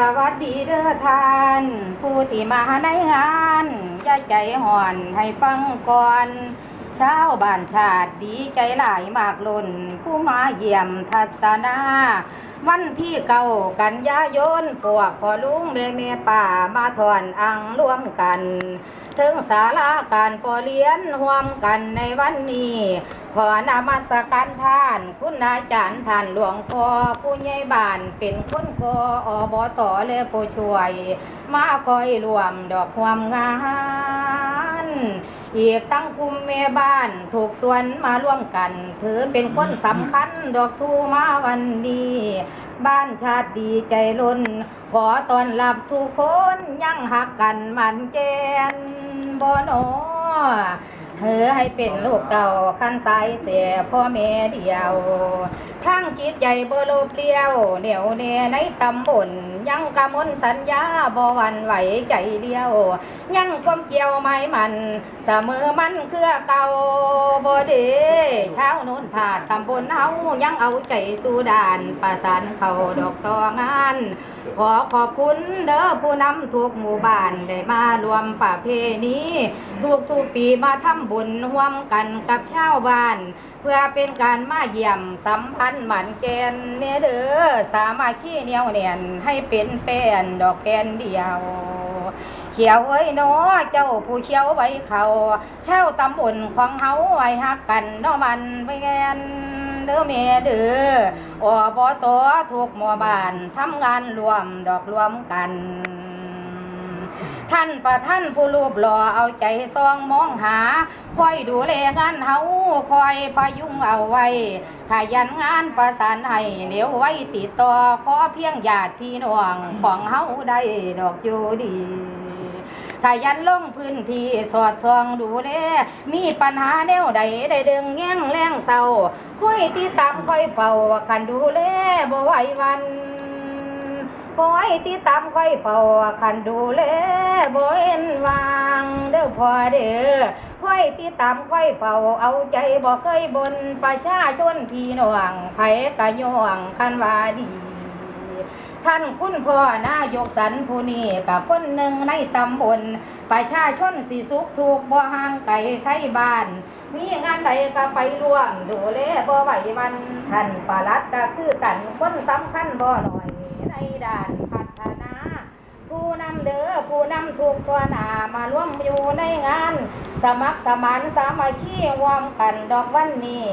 สวัสดีเด้อท่าน ผู้ที่มาในงานอย่าใจห่อนให้ฟังก่อนเช้าบ้านชาติดีใจหลายมากล้นผู้มาเยี่ยมทัศนาวันที่เก้ากันยายนพวกพ่อลุงแม่แม่ป่ามาถอนอังร่วมกัน ถึงสาราการปอเลียนร่วมกันในวันนี้ ขอนามัสการท่าน คุณอาจารย์ท่านหลวงพ่อผู้ใหญ่บ้านเป็นคนกอบต่อและผู้ช่วย มาคอยรวมดอกความงานอีกทั้งกลุ่มแม่บ้านถูกส่วนมาร่วมกัน ถือเป็นคนสำคัญดอกทูมาวันนี้บ้านชาติดีใจล้น ขอต้อนรับทุกคน ยังหักกันมันเกนบ่หนอ เธอให้เป็นลูกเต่าขั้นสายเสียพ่อแม่เดียวทั้งจิตใจบ่โลภเลี้ยว เหนียวแน่ในตำบลยังกำมนสัญญาบ่วันไหวใจเดียว ยังความเกี่ยวไม้มัน เสมอมันเครือเก่าบ่เดชาวโนนถาดตำบลเฮายังเอาใจสู้ด่าน ประสานเขาดอกตองาน ขอขอบคุณเด้อผู้นำทุกหมู่บ้านได้มารวมประเพณีทุกทุกปีมาทำบุญร่วมกันกับชาวบ้าน เพื่อเป็นการมาเยี่ยมสัมพันธ์หมันแกนเนเด้อสามาคีเหนียวแน่นให้เป็นแป้นดอกแผ่นเดียวเขียวเอ้ยเนาะเจ้าผู้เขียวไว้เขาเช่าวตำบลของเฮาไว้ฮักกันเนาะมันไปแงนเด้อแม่เด้ออบตทุกหมู่บ้านทำงานรวมดอกรวมกัน ท่านประท่านผู้รูปหล่อเอาใจซองมองหา คอยดูแลงานเฮาคอยพยุงเอาไว้ขยันงานประสานให้เหลียวไว้ติดต่อขอเพียงญาติพี่น้องของเฮาได้ดอกอยู่ดีขยันลงพื้นที่สอดส่องดูแลมีปัญหาแนวใดได้ดึงแง่งแรงเศร้าค่อยตีตามค่อยเป่าคันดูแลบ่ไหววัน คอยตีตามค่อยเป่าคันดูแลบ่เห็นวางเด้อพ่อเด้อค่อยตีตามค่อยเป่าเอาใจบ่เคยบนประชาชนพี่น้องไผกะย่องคันว่าดีท่านคุณพ่อนายกสันผู้นี้กับคนหนึ่งในตำบลประชาชนสิสุขถูกบ่ห่างไกลไทยบ้าน มีงานใดก็ไปร่วมดูแลบ่ไหววันท่านปลัดก็คือกันคนสำคัญบ่หน่อย ในด้านพัฒนา ผู้นำเด้อผู้นำทุกตัวหนามาร่วมอยู่ในงาน สมัครสมานสามัคคีรวมกันดอกวันนี้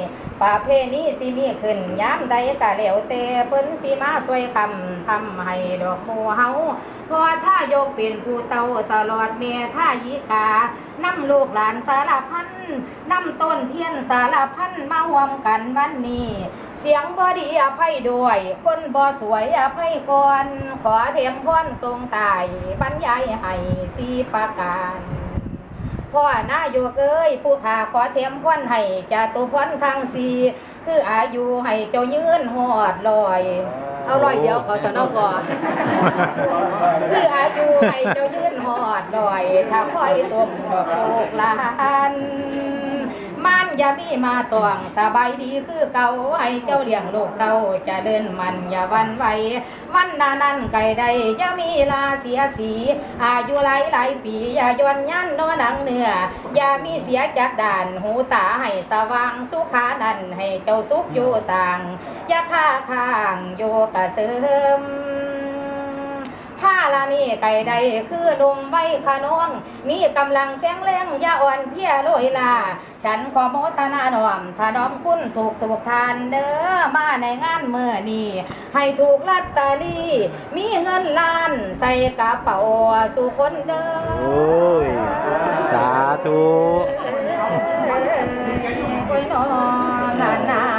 ประเพณีสิมีขึ้นยามใดกะเหลวเตเพิ่นสิมาช่วยคำทำให้ดอกหมูเฮาเพราะถ้ายกเป็นผู้เตาตลอดเมียท่ายิกานำลูกหลานสารพันนำต้นเทียนสารพันมารวมกันวันนี้ เสียงบอดีอภัยด้วยคนบอสวยอภัยก่อนขอเทียมพรทรงตายบรรยายให้สีประการพ่อนายกเอ้ยผู้ขาขอเทียมพรให้จาตุพรทางสีคืออายุให้เจ้ายืนหอดลอย เอาลอยเดียวเอาเถอะเนาะพ่อคืออายุให้เจ้ายืนหอดลอยถ้าคอยต้มดอกโลกหลาน มันอย่ามีมาตวงสบายดีคือเก่าให้เจ้าเลี้ยงลูกเก่าจะเดินมันอย่าวันไหวมันนานั้นไก่ใดอย่ามีลาเสียสีอายุหลายหลายปีอย่าย้อนยันโนหนังเนื้ออย่ามีเสียจากด่านหูตาให้สว่างสุขานั้นให้เจ้าสุขอยู่สร้างอย่าค้าข้างอยู่กระเสริม ผ้าลานี่ไก่ใดคือหนุ่มใบขนอง มีกำลังแข็งแรงอย่าอ่อนเพลียโรยลา ฉันขอโมทนาน้อมถนอมคุณถูกถูกทานเด้อมาในงานเมื่อนี้ให้ถูกลัตเตอรี่มีเงินล้านใส่กระเป๋าสู่คนเด้อโอ้ย สาธุโอ้ยนอนานา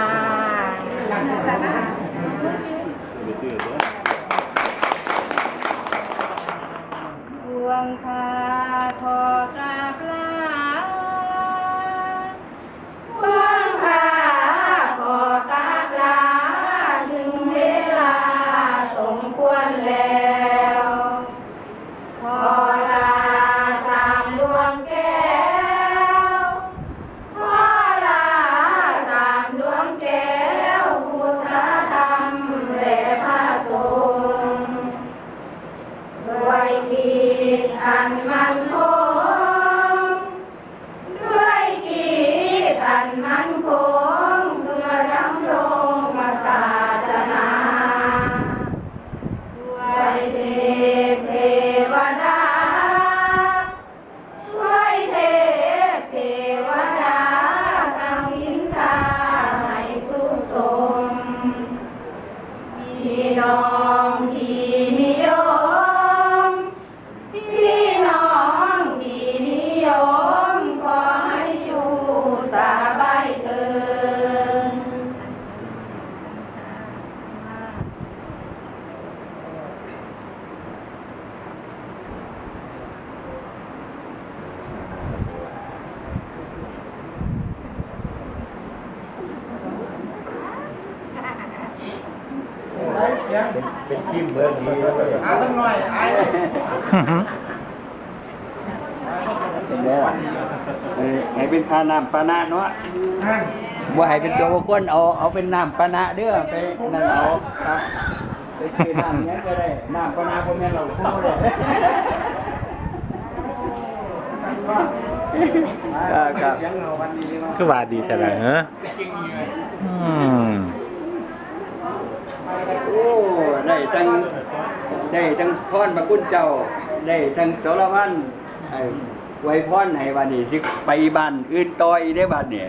น้องที่นิยม พี่น้องที่นิยม ขอให้อยู่สบายเถิด เป็นทีมเบอร์ดีแล้วเลยเอาสักหน่อยไอ้เป็นแล้วเออให้เป็นพาน้ำปานะเนาะว่าให้เป็นตัวบุคคลเอาเอาเป็นน้ำปานะเด้อไปนั่นเอาครับไปคือน้ำเนี้ยก็ได้น้ำปานะพ่อแม่เราคู่เลยครับครับก็ว่าดีแต่ละเหรออืม โอ้ได้ทั้งได้ทั้งพรพระคุณเจ้า ได้ทั้งสารวัตรไอ้ไวยพรให้วันนี้ที่ไปบ้านอื่นต่ออีกได้บ้านเนี่ย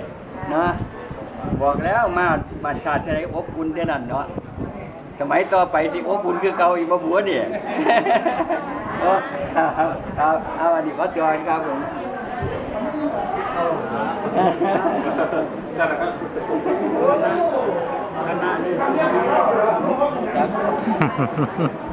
เนาะบอกแล้วมาบ้านชาติไทยอบอุ่นเท่านั้นเนาะสมัยต่อไปที่อบอุ่นคือเก่าอีกบ่บัวเนี่ยเนาะครับครับเอาวันนี้ขอจอยครับผม คณะนี่ครับ